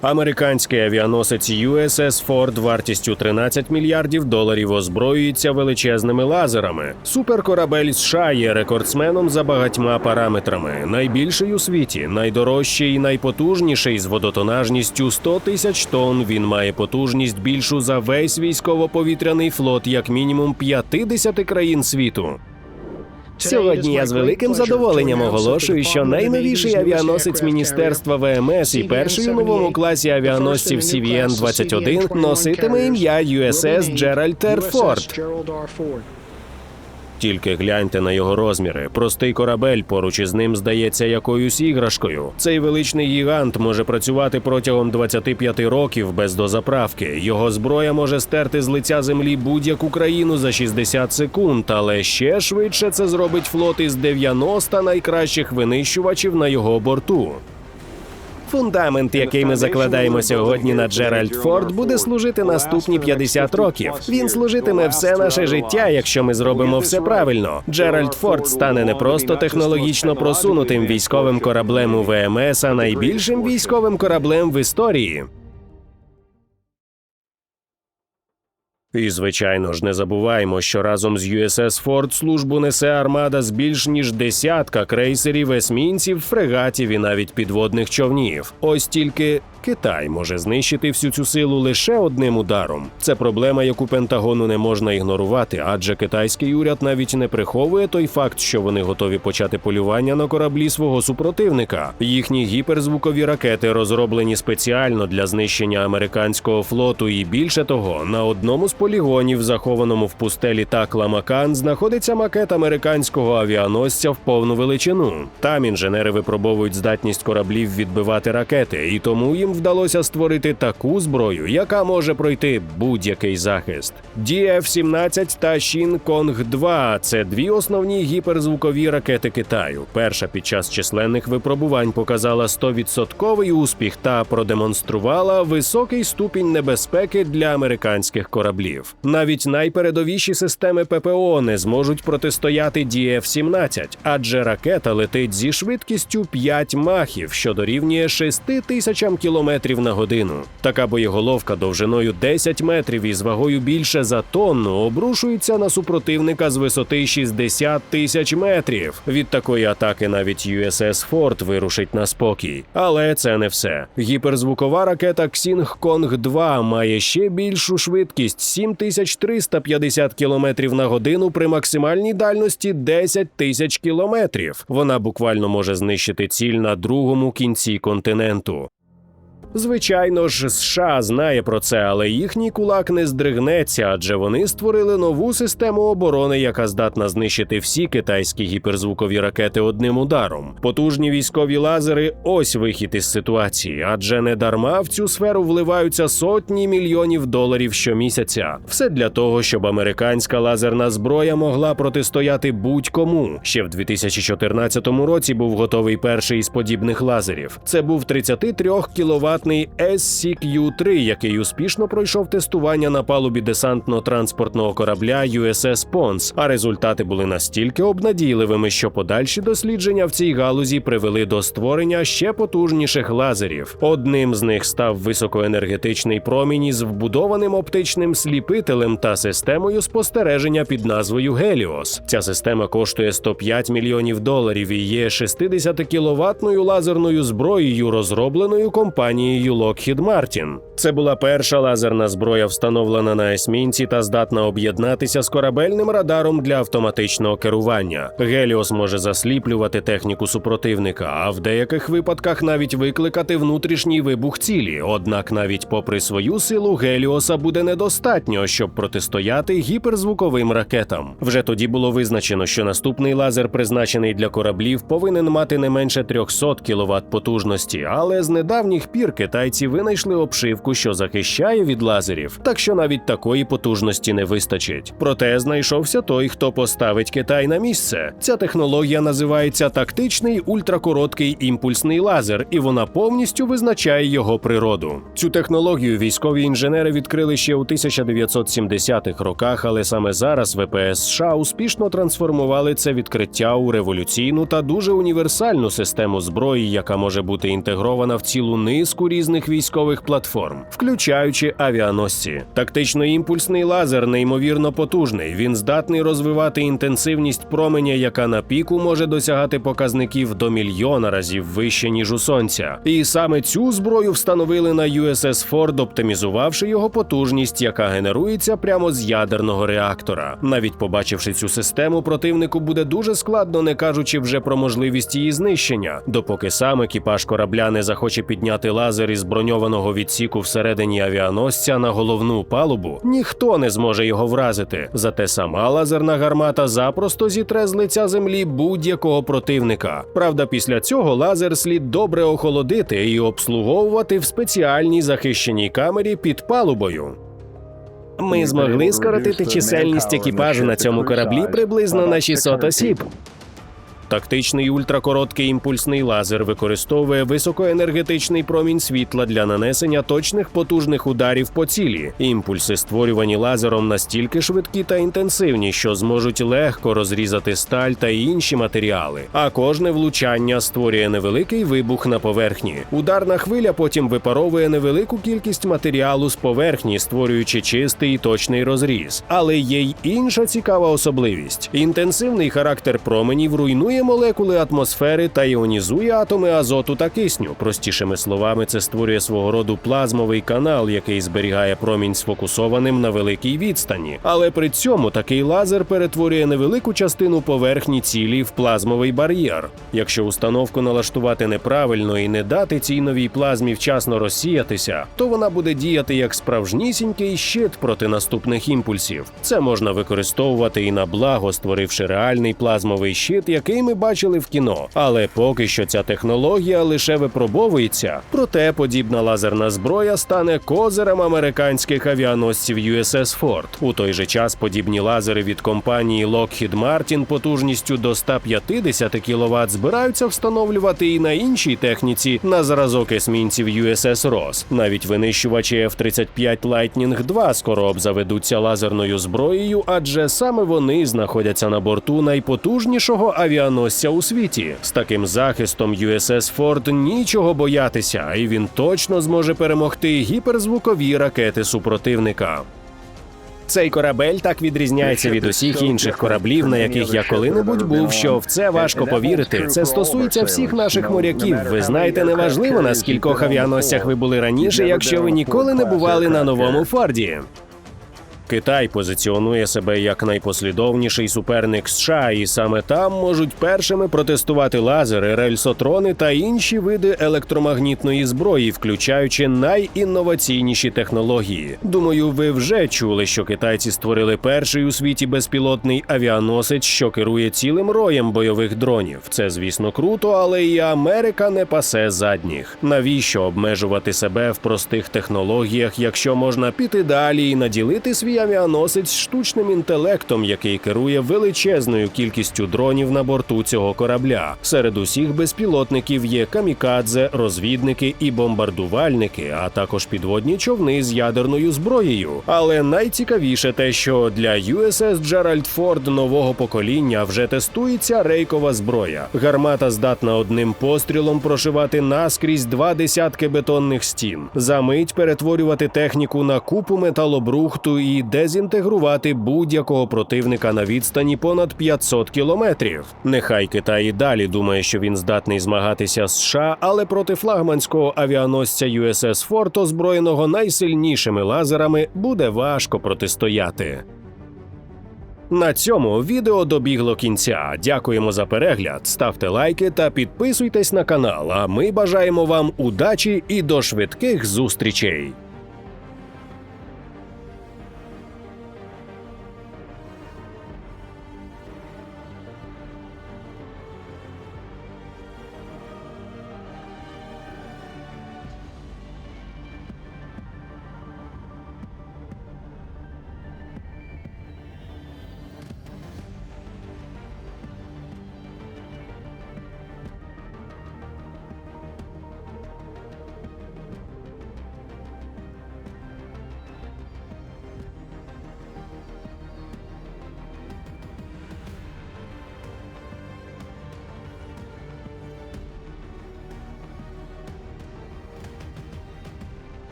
Американський авіаносець USS Ford вартістю 13 мільярдів доларів озброюється величезними лазерами. Суперкорабель США є рекордсменом за багатьма параметрами. Найбільший у світі, найдорожчий і найпотужніший з водотонажністю 100 тисяч тонн. Він має потужність більшу за весь військово-повітряний флот, як мінімум 50 країн світу. Сьогодні я з великим задоволенням оголошую, що найновіший авіаносець міністерства ВМС і перший у новому класі авіаносців CVN-21 носитиме ім'я USS Джеральд Р. Тільки гляньте на його розміри. Простий корабель поруч із ним здається якоюсь іграшкою. Цей величний гігант може працювати протягом 25 років без дозаправки. Його зброя може стерти з лиця землі будь-яку країну за 60 секунд, але ще швидше це зробить флот із 90 найкращих винищувачів на його борту. Фундамент, який ми закладаємо сьогодні на Джеральд Форд, буде служити наступні 50 років. Він служитиме все наше життя, якщо ми зробимо все правильно. Джеральд Форд стане не просто технологічно просунутим військовим кораблем у ВМС, а найбільшим військовим кораблем в історії. І звичайно ж не забуваємо, що разом з USS Ford службу несе армада з більш ніж десятка крейсерів, есмінців, фрегатів і навіть підводних човнів. Ось тільки Китай може знищити всю цю силу лише одним ударом. Це проблема, яку Пентагону не можна ігнорувати, адже китайський уряд навіть не приховує той факт, що вони готові почати полювання на кораблі свого супротивника. Їхні гіперзвукові ракети розроблені спеціально для знищення американського флоту, і більше того, на одному з полігонів, захованому в пустелі Такламакан, знаходиться макет американського авіаносця в повну величину. Там інженери випробовують здатність кораблів відбивати ракети, і тому їм вдалося створити таку зброю, яка може пройти будь-який захист. DF-17 та Shin Kong 2 – це дві основні гіперзвукові ракети Китаю. Перша під час численних випробувань показала 100% успіх та продемонструвала високий ступінь небезпеки для американських кораблів. Навіть найпередовіші системи ППО не зможуть протистояти DF-17, адже ракета летить зі швидкістю 5 махів, що дорівнює 6 тисячам кілометрів на годину. Така боєголовка довжиною 10 метрів і з вагою більше за тонну обрушується на супротивника з висоти 60 тисяч метрів. Від такої атаки навіть USS Ford вирушить на спокій. Але це не все. Гіперзвукова ракета Xing Kong 2 має ще більшу швидкість 7350 км на годину при максимальній дальності 10 тисяч кілометрів. Вона буквально може знищити ціль на другому кінці континенту. Звичайно ж, США знає про це, але їхній кулак не здригнеться, адже вони створили нову систему оборони, яка здатна знищити всі китайські гіперзвукові ракети одним ударом. Потужні військові лазери ось вихід із ситуації, адже не дарма в цю сферу вливаються сотні мільйонів доларів щомісяця. Все для того, щоб американська лазерна зброя могла протистояти будь-кому. Ще в 2014 році був готовий перший із подібних лазерів. Це був 33 кВт SCQ-3, який успішно пройшов тестування на палубі десантно-транспортного корабля USS Pons, а результати були настільки обнадійливими, що подальші дослідження в цій галузі привели до створення ще потужніших лазерів. Одним з них став високоенергетичний промінь із вбудованим оптичним сліпителем та системою спостереження під назвою Helios. Ця система коштує 105 мільйонів доларів і є 60 кіловатною лазерною зброєю, розробленою компанією Lockheed Martin. Це була перша лазерна зброя, встановлена на есмінці та здатна об'єднатися з корабельним радаром для автоматичного керування. Геліос може засліплювати техніку супротивника, а в деяких випадках навіть викликати внутрішній вибух цілі. Однак, навіть попри свою силу, Геліоса буде недостатньо, щоб протистояти гіперзвуковим ракетам. Вже тоді було визначено, що наступний лазер, призначений для кораблів, повинен мати не менше 300 кВт потужності, але з недавніх пір китайці винайшли обшивку що захищає від лазерів, так що навіть такої потужності не вистачить. Проте знайшовся той, хто поставить Китай на місце. Ця технологія називається тактичний ультракороткий імпульсний лазер, і вона повністю визначає його природу. Цю технологію військові інженери відкрили ще у 1970-х роках, але саме зараз ВПС США успішно трансформували це відкриття у революційну та дуже універсальну систему зброї, яка може бути інтегрована в цілу низку різних військових платформ, включаючи авіаносці. Тактично-імпульсний лазер неймовірно потужний. Він здатний розвивати інтенсивність променя, яка на піку може досягати показників до мільйона разів вище ніж у сонця. І саме цю зброю встановили на USS Ford, оптимізувавши його потужність, яка генерується прямо з ядерного реактора. Навіть побачивши цю систему, противнику буде дуже складно, не кажучи вже про можливість її знищення, допоки сам екіпаж корабля не захоче підняти лазер із броньованого відсіку всередині авіаносця на головну палубу, ніхто не зможе його вразити. Зате сама лазерна гармата запросто зітре з лиця землі будь-якого противника. Правда, після цього лазер слід добре охолодити і обслуговувати в спеціальній захищеній камері під палубою. Ми змогли скоротити чисельність екіпажу на цьому кораблі приблизно на 600 осіб. Тактичний ультракороткий імпульсний лазер використовує високоенергетичний промінь світла для нанесення точних потужних ударів по цілі. Імпульси, створювані лазером, настільки швидкі та інтенсивні, що зможуть легко розрізати сталь та інші матеріали. А кожне влучання створює невеликий вибух на поверхні. Ударна хвиля потім випаровує невелику кількість матеріалу з поверхні, створюючи чистий і точний розріз. Але є й інша цікава особливість: інтенсивний характер променів руйнує молекули атмосфери та іонізує атоми азоту та кисню. Простішими словами, це створює свого роду плазмовий канал, який зберігає промінь сфокусованим на великій відстані. Але при цьому такий лазер перетворює невелику частину поверхні цілі в плазмовий бар'єр. Якщо установку налаштувати неправильно і не дати цій новій плазмі вчасно розсіятися, то вона буде діяти як справжнісінький щит проти наступних імпульсів. Це можна використовувати і на благо, створивши реальний плазмовий щит, який ми бачили в кіно. Але поки що ця технологія лише випробовується. Проте подібна лазерна зброя стане козирем американських авіаносців USS Ford. У той же час подібні лазери від компанії Lockheed Martin потужністю до 150 кВт збираються встановлювати і на іншій техніці на зразок есмінців USS Ross. Навіть винищувачі F-35 Lightning 2 скоро обзаведуться лазерною зброєю, адже саме вони знаходяться на борту найпотужнішого авіаносця у світі. З таким захистом USS Ford нічого боятися, і він точно зможе перемогти гіперзвукові ракети супротивника. Цей корабель так відрізняється від усіх інших кораблів, на яких я коли-небудь був. Що в це важко повірити. Це стосується всіх наших моряків. Ви знаєте, неважливо на скількох авіаносцях ви були раніше, якщо ви ніколи не бували на новому Форді. Китай позиціонує себе як найпослідовніший суперник США, і саме там можуть першими протестувати лазери, рельсотрони та інші види електромагнітної зброї, включаючи найінноваційніші технології. Думаю, ви вже чули, що китайці створили перший у світі безпілотний авіаносець, що керує цілим роєм бойових дронів. Це, звісно, круто, але і Америка не пасе задніх. Навіщо обмежувати себе в простих технологіях, якщо можна піти далі і наділити свій авіаносець штучним інтелектом, який керує величезною кількістю дронів на борту цього корабля. Серед усіх безпілотників є камікадзе, розвідники і бомбардувальники, а також підводні човни з ядерною зброєю. Але найцікавіше те, що для USS Джеральд Форд нового покоління вже тестується рейкова зброя. Гармата здатна одним пострілом прошивати наскрізь два десятки бетонних стін, за мить перетворювати техніку на купу металобрухту і дезінтегрувати будь-якого противника на відстані понад 500 кілометрів. Нехай Китай і далі думає, що він здатний змагатися з США, але проти флагманського авіаносця USS Ford, озброєного найсильнішими лазерами, буде важко протистояти. На цьому відео добігло кінця. Дякуємо за перегляд. Ставте лайки та підписуйтесь на канал. А ми бажаємо вам удачі і до швидких зустрічей.